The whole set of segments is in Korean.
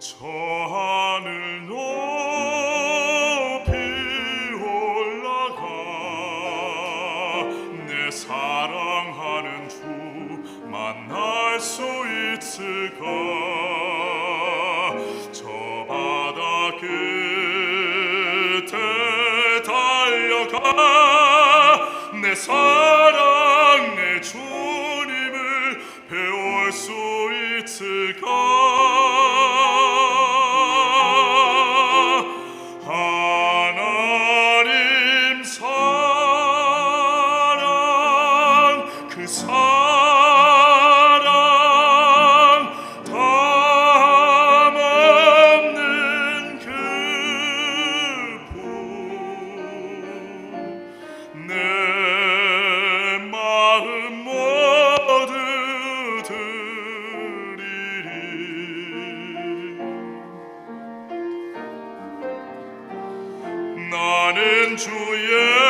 저 사랑하는 주 만날 수 있을까? 저 바다 끝에 달려가 내 사랑 내 주님을 배울 수 있을까 나는 주의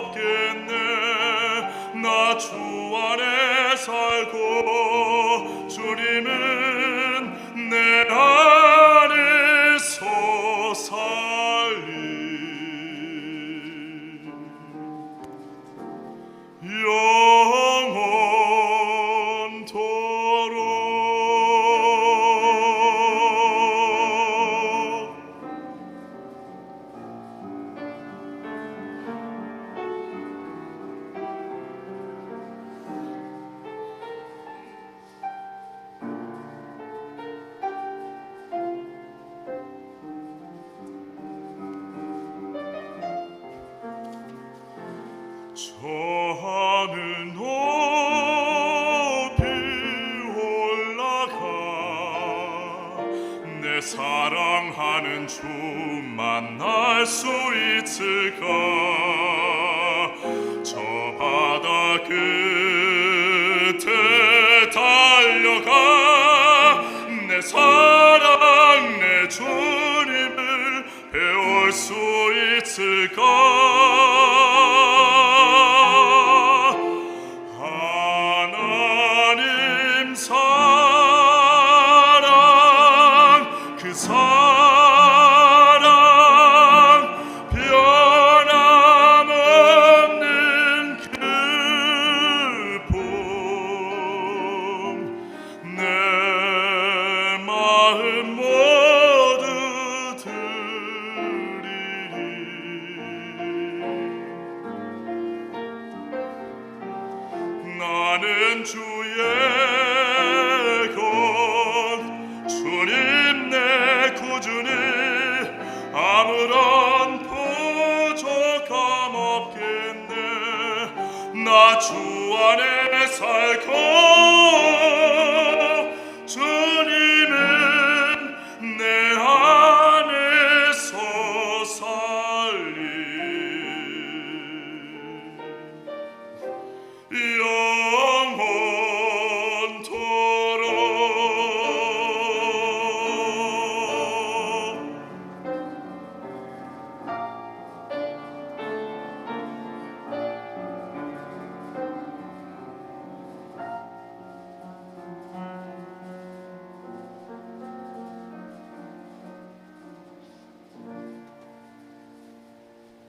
없겠네 나 주 안에 사랑하는 주 만날 수 있을까? 저 바다 끝에 달려가 내 사랑 내 주님을 배울 수 있을까 마음 모두 드리리. 나는 주의 것 주님 내 구주니 아무런 부족함 없겠네. 나 주 안에 살고 Yeah.